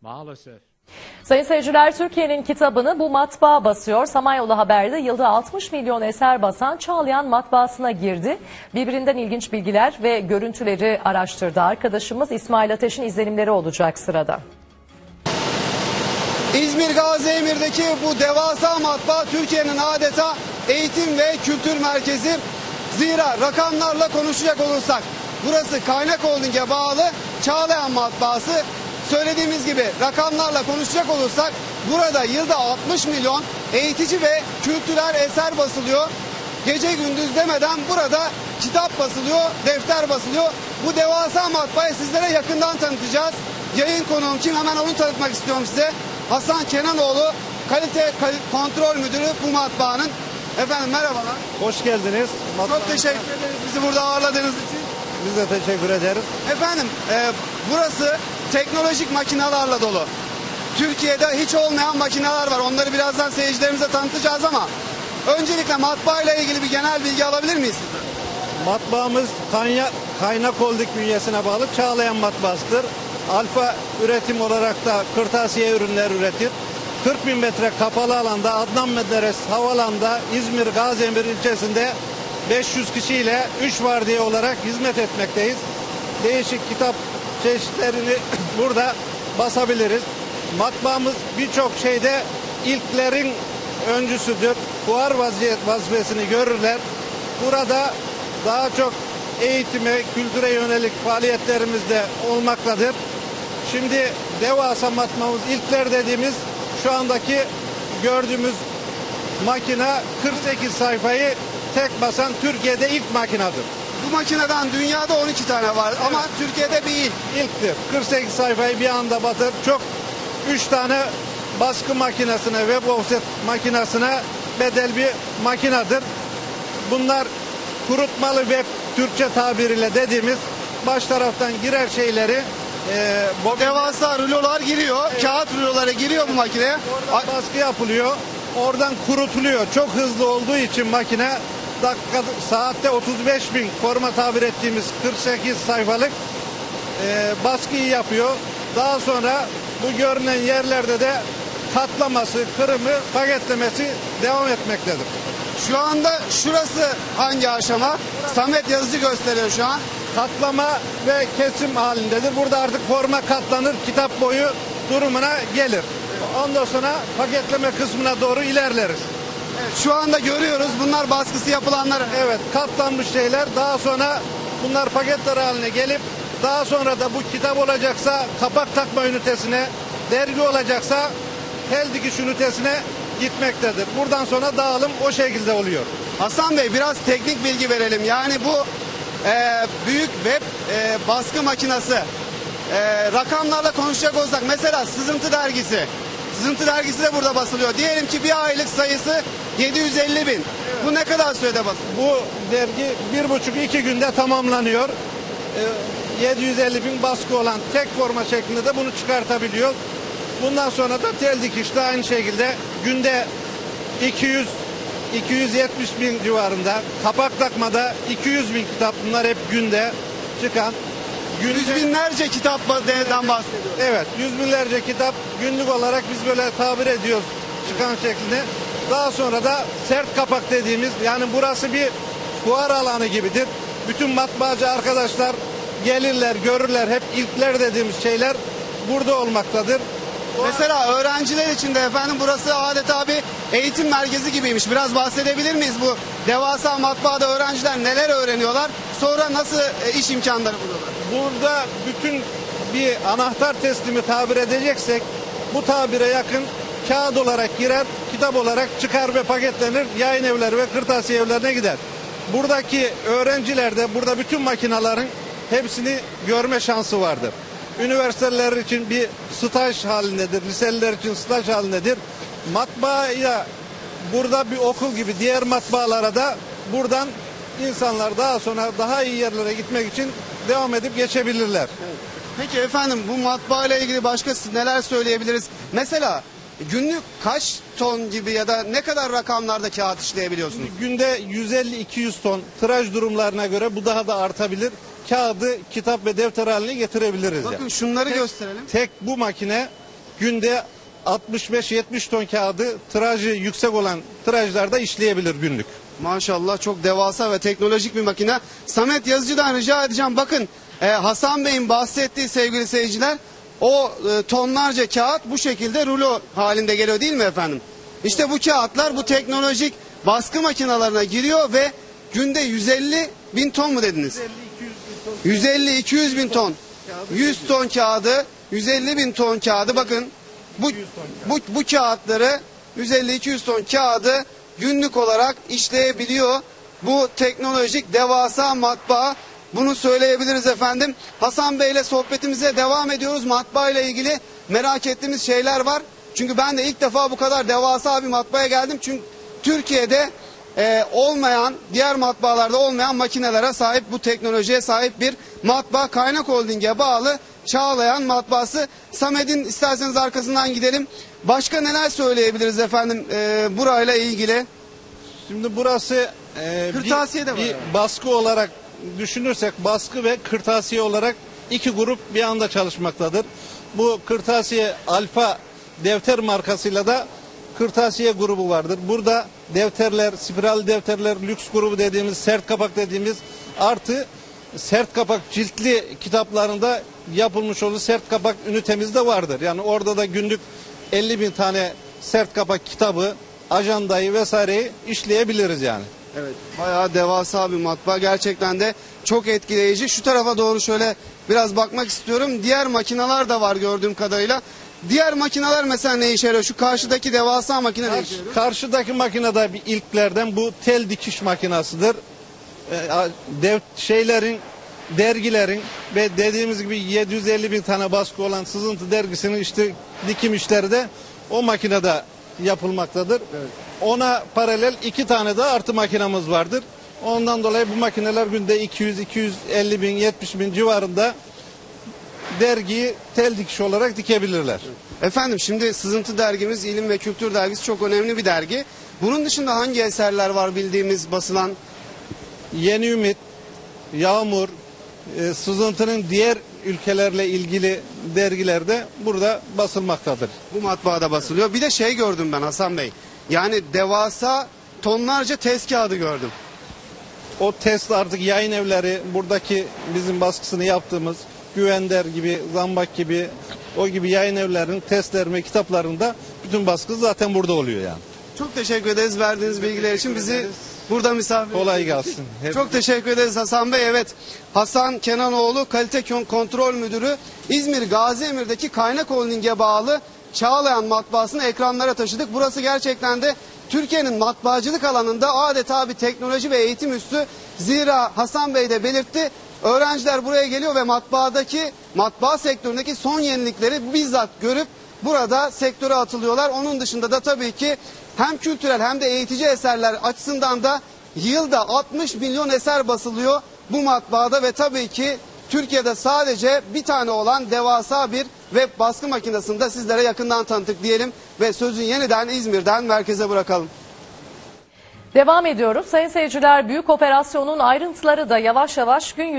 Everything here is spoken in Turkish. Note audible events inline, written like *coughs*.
Maalesef. Sayın seyirciler Türkiye'nin kitabını bu matbaa basıyor. Samanyolu Haber'de yılda 60 milyon eser basan Çağlayan matbaasına girdi. Birbirinden ilginç bilgiler ve görüntüleri araştırdı. Arkadaşımız İsmail Ateş'in izlenimleri olacak sırada. İzmir Gazi Emir'deki bu devasa matbaa Türkiye'nin adeta eğitim ve kültür merkezi. Zira rakamlarla konuşacak olursak burası Kaynak Holding'e bağlı Çağlayan Matbaası. Söylediğimiz gibi rakamlarla konuşacak olursak burada yılda 60 milyon eğitici ve kültürel eser basılıyor. Gece gündüz demeden burada kitap basılıyor, defter basılıyor. Bu devasa matbaayı sizlere yakından tanıtacağız. Yayın konuğum kim hemen onu tanıtmak istiyorum size. Hasan Kenanoğlu kalite Kal- kontrol müdürü bu matbaanın. Efendim merhabalar. Hoş geldiniz. Çok teşekkür ederiz bizi burada ağırladığınız için. Biz de teşekkür ederiz. Efendim e, burası teknolojik makinalarla dolu. Türkiye'de hiç olmayan makineler var. Onları birazdan seyircilerimize tanıtacağız ama öncelikle matbaa ile ilgili bir genel bilgi alabilir miyiz? Matbaamız Kanya, Kaynak Holding bünyesine bağlı Çağlayan Matbaası'dır. Alfa üretim olarak da kırtasiye ürünler üretir. 40 bin metre kapalı alanda Adnan Menderes Havalan'da İzmir Gazemir ilçesinde 500 kişiyle 3 vardiya olarak hizmet etmekteyiz. Değişik kitap çeşitlerini *coughs* burada basabiliriz. Matbaamız birçok şeyde ilklerin öncüsüdür. Fuar vaziyet vazifesini görürler. Burada daha çok eğitime, kültüre yönelik faaliyetlerimiz de olmaktadır. Şimdi devasa matbaamız ilkler dediğimiz şu andaki gördüğümüz makine 48 sayfayı tek basan Türkiye'de ilk makinedir. Bu makineden dünyada 12 tane var ama Türkiye'de bir ilk. İlktir. 48 sayfayı bir anda batır. Çok 3 tane baskı makinesine, web offset makinesine bedel bir makinedir. Bunlar kurutmalı web Türkçe tabiriyle dediğimiz baş taraftan girer şeyleri e, bobin- Devasa rulolar giriyor. Kağıt ruloları giriyor bu makineye. Oradan baskı yapılıyor. Oradan kurutuluyor. Çok hızlı olduğu için makine dakika saatte 35 bin forma tabir ettiğimiz 48 sayfalık e, baskıyı yapıyor. Daha sonra bu görünen yerlerde de katlaması, kırımı, paketlemesi devam etmektedir. Şu anda şurası hangi aşama? Samet yazıcı gösteriyor şu an. Katlama ve kesim halindedir. Burada artık forma katlanır, kitap boyu durumuna gelir. Ondan sonra paketleme kısmına doğru ilerleriz. Evet, şu anda görüyoruz bunlar baskısı yapılanları. Evet katlanmış şeyler daha sonra bunlar paketler haline gelip daha sonra da bu kitap olacaksa kapak takma ünitesine, dergi olacaksa tel dikiş ünitesine gitmektedir. Buradan sonra dağılım o şekilde oluyor. Hasan Bey biraz teknik bilgi verelim. Yani bu e, büyük web e, baskı makinesi e, rakamlarla konuşacak olsak mesela Sızıntı dergisi. Sızıntı dergisi de burada basılıyor. Diyelim ki bir aylık sayısı 750 bin. Bu ne kadar sürede basılıyor? Bu dergi bir buçuk iki günde tamamlanıyor. Ee, 750 bin baskı olan tek forma şeklinde de bunu çıkartabiliyor. Bundan sonra da tel dikişte aynı şekilde günde 200 270 bin civarında kapak takmada 200 bin kitap bunlar hep günde çıkan günde, Yüz binlerce kitaptan bahsediyoruz. Evet, yüz binlerce kitap günlük olarak biz böyle tabir ediyoruz çıkan şeklinde. Daha sonra da sert kapak dediğimiz yani burası bir fuar alanı gibidir. Bütün matbaacı arkadaşlar gelirler, görürler. Hep ilkler dediğimiz şeyler burada olmaktadır. Mesela öğrenciler için de efendim burası adeta bir eğitim merkezi gibiymiş. Biraz bahsedebilir miyiz bu devasa matbaada öğrenciler neler öğreniyorlar? Sonra nasıl e, iş imkanları buluyorlar? Burada bütün bir anahtar teslimi tabir edeceksek bu tabire yakın kağıt olarak girer, kitap olarak çıkar ve paketlenir, yayın evleri ve kırtasiye evlerine gider. Buradaki öğrenciler de burada bütün makinaların hepsini görme şansı vardır. Üniversiteler için bir staj halindedir, liseliler için staj halindedir. Matbaaya burada bir okul gibi diğer matbaalara da buradan insanlar daha sonra daha iyi yerlere gitmek için devam edip geçebilirler. Peki efendim bu matbaa ile ilgili başka neler söyleyebiliriz? Mesela günlük kaç ton gibi ya da ne kadar rakamlarda kağıt işleyebiliyorsunuz? Günde 150-200 ton tiraj durumlarına göre bu daha da artabilir. Kağıdı kitap ve defter haline getirebiliriz. Bakın yani. şunları gösterelim. Tek bu makine günde 65-70 ton kağıdı tirajı yüksek olan tirajlarda işleyebilir günlük. Maşallah çok devasa ve teknolojik bir makine. Samet Yazıcı'dan rica edeceğim. Bakın e, Hasan Bey'in bahsettiği sevgili seyirciler o e, tonlarca kağıt bu şekilde rulo halinde geliyor değil mi efendim? İşte bu kağıtlar bu teknolojik baskı makinelerine giriyor ve günde 150 bin ton mu dediniz? 150-200 bin ton. 100 ton kağıdı, 150 bin ton kağıdı bakın bu, bu, bu kağıtları 150-200 ton kağıdı günlük olarak işleyebiliyor. Bu teknolojik devasa matbaa bunu söyleyebiliriz efendim. Hasan Bey ile sohbetimize devam ediyoruz. Matbaa ile ilgili merak ettiğimiz şeyler var. Çünkü ben de ilk defa bu kadar devasa bir matbaaya geldim. Çünkü Türkiye'de e, olmayan, diğer matbaalarda olmayan makinelere sahip, bu teknolojiye sahip bir matbaa Kaynak Holding'e bağlı Çağlayan matbaası. Samet'in isterseniz arkasından gidelim. Başka neler söyleyebiliriz efendim e, burayla ilgili? Şimdi burası e, Kırtasiye de bir, var bir yani. baskı olarak düşünürsek baskı ve kırtasiye olarak iki grup bir anda çalışmaktadır. Bu kırtasiye alfa defter markasıyla da kırtasiye grubu vardır. Burada defterler, spiral defterler, lüks grubu dediğimiz, sert kapak dediğimiz artı sert kapak ciltli kitaplarında yapılmış olduğu sert kapak ünitemiz de vardır. Yani orada da günlük 50 bin tane sert kapak kitabı, ajandayı vesaireyi işleyebiliriz yani. Evet. Bayağı devasa bir matbaa. Gerçekten de çok etkileyici. Şu tarafa doğru şöyle biraz bakmak istiyorum. Diğer makineler de var gördüğüm kadarıyla. Diğer makineler mesela ne işe yarıyor? Şu karşıdaki devasa makine ne işe Karşı- yarıyor? karşıdaki makinede bir ilklerden bu tel dikiş makinasıdır. Ee, a- dev şeylerin dergilerin ve dediğimiz gibi 750 bin tane baskı olan sızıntı dergisinin işte dikim işleri de o makinede yapılmaktadır. Ona paralel iki tane de artı makinamız vardır. Ondan dolayı bu makineler günde 200-250 bin 70 bin civarında dergiyi tel dikiş olarak dikebilirler. Efendim şimdi Sızıntı dergimiz İlim ve Kültür dergisi çok önemli bir dergi. Bunun dışında hangi eserler var bildiğimiz basılan? Yeni Ümit, Yağmur, e, Sızıntı'nın diğer ülkelerle ilgili dergilerde burada basılmaktadır. Bu matbaada basılıyor. Bir de şey gördüm ben Hasan Bey. Yani devasa tonlarca test kağıdı gördüm. O test artık yayın evleri buradaki bizim baskısını yaptığımız Güvender gibi, Zambak gibi o gibi yayın evlerinin testleri ve kitaplarında bütün baskı zaten burada oluyor yani. Çok teşekkür ederiz verdiğiniz bilgiler için. Bizi burada misafir Kolay gelsin. Hep- Çok teşekkür ederiz Hasan Bey. Evet Hasan Kenanoğlu Kalite Kon- Kontrol Müdürü İzmir Gazi Emir'deki Kaynak Holding'e bağlı Çağlayan matbaasını ekranlara taşıdık. Burası gerçekten de Türkiye'nin matbaacılık alanında adeta bir teknoloji ve eğitim üssü. Zira Hasan Bey de belirtti. Öğrenciler buraya geliyor ve matbaadaki matbaa sektöründeki son yenilikleri bizzat görüp burada sektöre atılıyorlar. Onun dışında da tabii ki hem kültürel hem de eğitici eserler açısından da yılda 60 milyon eser basılıyor bu matbaada ve tabii ki Türkiye'de sadece bir tane olan devasa bir web baskı makinesini de sizlere yakından tanıttık diyelim ve sözü yeniden İzmir'den merkeze bırakalım. Devam ediyoruz. Sayın seyirciler büyük operasyonun ayrıntıları da yavaş yavaş gün yüzüne